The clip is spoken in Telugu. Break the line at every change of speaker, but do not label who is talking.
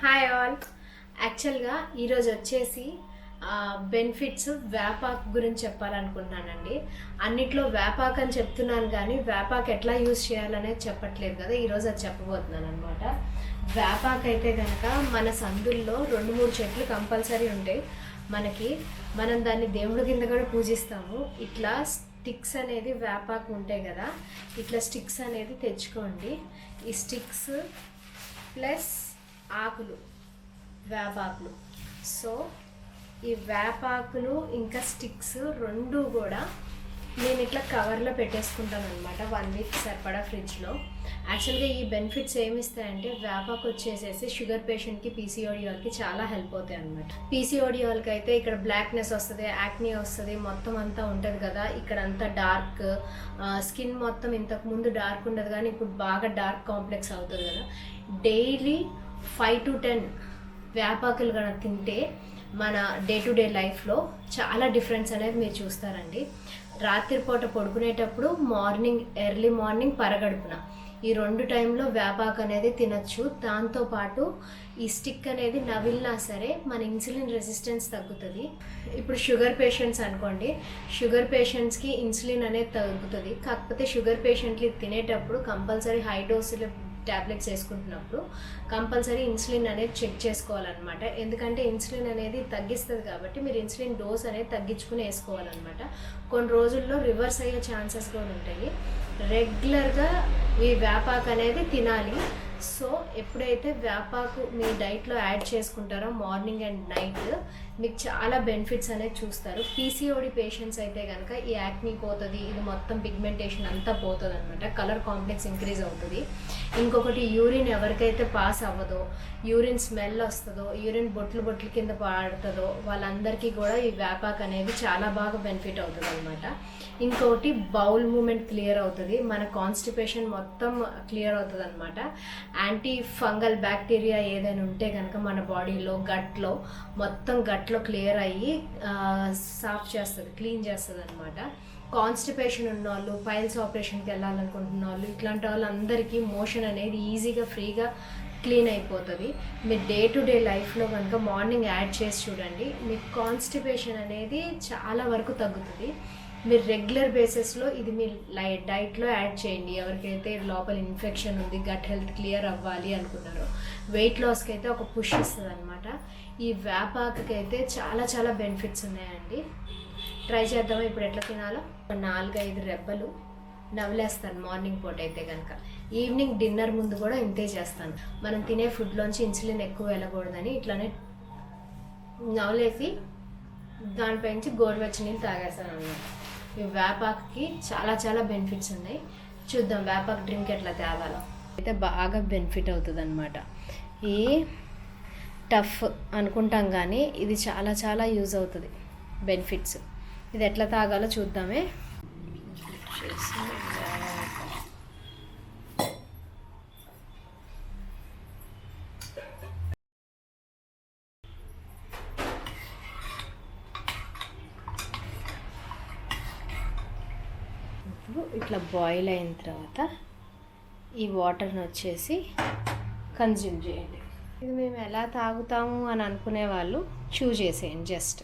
హాయ్ ఆల్ యాక్చువల్గా ఈరోజు వచ్చేసి బెనిఫిట్స్ వేపాక్ గురించి చెప్పాలనుకుంటున్నానండి. అన్నిట్లో వేపాక్ అని చెప్తున్నాను కానీ వేపాక్ ఎట్లా యూజ్ చేయాలనేది చెప్పట్లేదు కదా. ఈరోజు అది చెప్పబోతున్నాను అనమాట వేపాక్ అయితే కనుక మన సందుల్లో రెండు మూడు చెట్లు కంపల్సరీ ఉంటాయి. మనకి మనం దాన్ని దేవుడి కింద కూడా పూజిస్తాము. ఇట్లా స్టిక్స్ అనేది వేపాకు ఉంటాయి కదా. ఇట్లా స్టిక్స్ అనేది తెచ్చుకోండి. ఈ స్టిక్స్ ప్లస్ ఆకులు వేపాకులు. సో ఈ వేపాకులు ఇంకా స్టిక్స్ రెండు కూడా నేను ఇట్లా కవర్లో పెట్టేసుకుంటాను అనమాట వన్ వీక్ సరిపడా ఫ్రిడ్జ్లో. యాక్చువల్గా ఈ బెనిఫిట్స్ ఏమి ఇస్తాయంటే వేపాకు వచ్చేసేసి షుగర్ పేషెంట్కి పీసీఓడి వాళ్ళకి చాలా హెల్ప్ అవుతాయి అనమాట పీసీఓడి వాళ్ళకి అయితే ఇక్కడ బ్లాక్నెస్ వస్తుంది యాక్నీ వస్తుంది మొత్తం అంతా ఉంటుంది కదా. ఇక్కడ అంతా డార్క్ స్కిన్ మొత్తం ఇంతకు ముందు డార్క్ ఉండదు కానీ ఇప్పుడు బాగా డార్క్ కాంప్లెక్స్ అవుతుంది కదా. డైలీ ఫైవ్ టు టెన్ వ్యాపాకులు కనుక తింటే మన డే టు డే లైఫ్లో చాలా డిఫరెన్స్ అనేది మీరు చూస్తారండి. రాత్రిపూట పడుకునేటప్పుడు మార్నింగ్ ఎర్లీ మార్నింగ్ పరగడుపున. ఈ రెండు టైంలో వేపాకు అనేది తినచ్చు. దాంతోపాటు ఈ స్టిక్ అనేది నవిలినా సరే మన ఇన్సులిన్ రెసిస్టెన్స్ తగ్గుతుంది. ఇప్పుడు షుగర్ పేషెంట్స్ అనుకోండి. షుగర్ పేషెంట్స్కి ఇన్సులిన్ అనేది తగ్గుతుంది. కాకపోతే షుగర్ పేషెంట్లు తినేటప్పుడు కంపల్సరీ హై డోసులు ట్యాబ్లెట్స్ వేసుకుంటున్నప్పుడు కంపల్సరీ ఇన్సులిన్ అనేది చెక్ చేసుకోవాలన్నమాట. ఎందుకంటే ఇన్సులిన్ అనేది తగ్గిస్తుంది కాబట్టి మీరు ఇన్సులిన్ డోస్ అనేది తగ్గించుకుని వేసుకోవాలన్నమాట. కొన్ని రోజుల్లో రివర్స్ అయ్యే ఛాన్సెస్ కూడా ఉంటాయి. రెగ్యులర్గా ఈ వ్యాపాక్ అనేది తినాలి. సో ఎప్పుడైతే వ్యాపాకు మీ డైట్లో యాడ్ చేసుకుంటారో మార్నింగ్ అండ్ నైట్ మీకు చాలా బెనిఫిట్స్ అనేది చూస్తారు. పీసీఓడి పేషెంట్స్ అయితే కనుక ఈ యాక్నీ పోతుంది ఇది మొత్తం పిగ్మెంటేషన్ అంతా పోతుంది అనమాట కలర్ కాంప్లెక్స్ ఇంక్రీజ్ అవుతుంది. ఇంకొకటి యూరిన్ ఎవరికైతే పాస్ అవ్వదో యూరిన్ స్మెల్ వస్తుందో యూరిన్ బొట్లు బొట్లు కింద పాడుతుందో వాళ్ళందరికీ కూడా ఈ వ్యాపాక్ అనేది చాలా బాగా బెనిఫిట్ అవుతుంది అనమాట ఇంకొకటి బౌల్ మూమెంట్ క్లియర్ అవుతుంది. మన కాన్స్టిపేషన్ మొత్తం క్లియర్ అవుతుంది అనమాట యాంటీ ఫంగల్ బ్యాక్టీరియా ఏదైనా ఉంటే కనుక మన బాడీలో గట్లో మొత్తం గట్లో క్లియర్ అయ్యి సాఫ్ చేస్తుంది క్లీన్ చేస్తుంది అనమాట కాన్స్టిపేషన్ ఉన్న వాళ్ళు పైల్స్ ఆపరేషన్కి వెళ్ళాలనుకుంటున్న వాళ్ళు ఇట్లాంటి వాళ్ళందరికీ మోషన్ అనేది ఈజీగా ఫ్రీగా క్లీన్ అయిపోతుంది. మీరు డే టు డే లైఫ్లో కనుక మార్నింగ్ యాడ్ చేసి చూడండి. మీకు కాన్స్టిపేషన్ అనేది చాలా వరకు తగ్గుతుంది. మీరు రెగ్యులర్ బేసిస్లో ఇది మీ లై డైట్లో యాడ్ చేయండి. ఎవరికైతే లోపల ఇన్ఫెక్షన్ ఉంది గట్ హెల్త్ క్లియర్ అవ్వాలి అనుకున్నారో వెయిట్ లాస్కి అయితే ఒక పుష్ ఇస్తుంది అనమాట ఈ వేపాకుకి అయితే చాలా చాలా బెనిఫిట్స్ ఉన్నాయండి. ట్రై చేద్దామా? ఇప్పుడు ఎట్లా తినాలో? ఒక నాలుగైదు రెబ్బలు నవ్వులేస్తాను మార్నింగ్ పూట అయితే కనుక ఈవినింగ్ డిన్నర్ ముందు కూడా ఇంతే చేస్తాను. మనం తినే ఫుడ్లోంచి ఇన్సులిన్ ఎక్కువ వెళ్ళకూడదని ఇట్లానే నవలేసి దానిపైనుంచి గోరువెచ్చ నీళ్ళు తాగేస్తాను అన్నమాట ఈ వేపాకుకి చాలా చాలా బెనిఫిట్స్ ఉన్నాయి. చూద్దాం వేపాకు డ్రింక్ ఎట్లా తేవాలో. అయితే బాగా బెనిఫిట్ అవుతుంది అనమాట ఈ టఫ్ అనుకుంటాం కానీ ఇది చాలా చాలా యూజ్ అవుతుంది. బెనిఫిట్స్ ఇది ఎట్లా తాగాలో చూద్దామే. ఇప్పుడు ఇట్లా బాయిల్ అయిన తర్వాత ఈ వాటర్ని వచ్చేసి కన్జ్యూమ్ చేయండి. ఇది మేము ఎలా తాగుతాము అని అనుకునే వాళ్ళు చూ చేసేయండి జస్ట్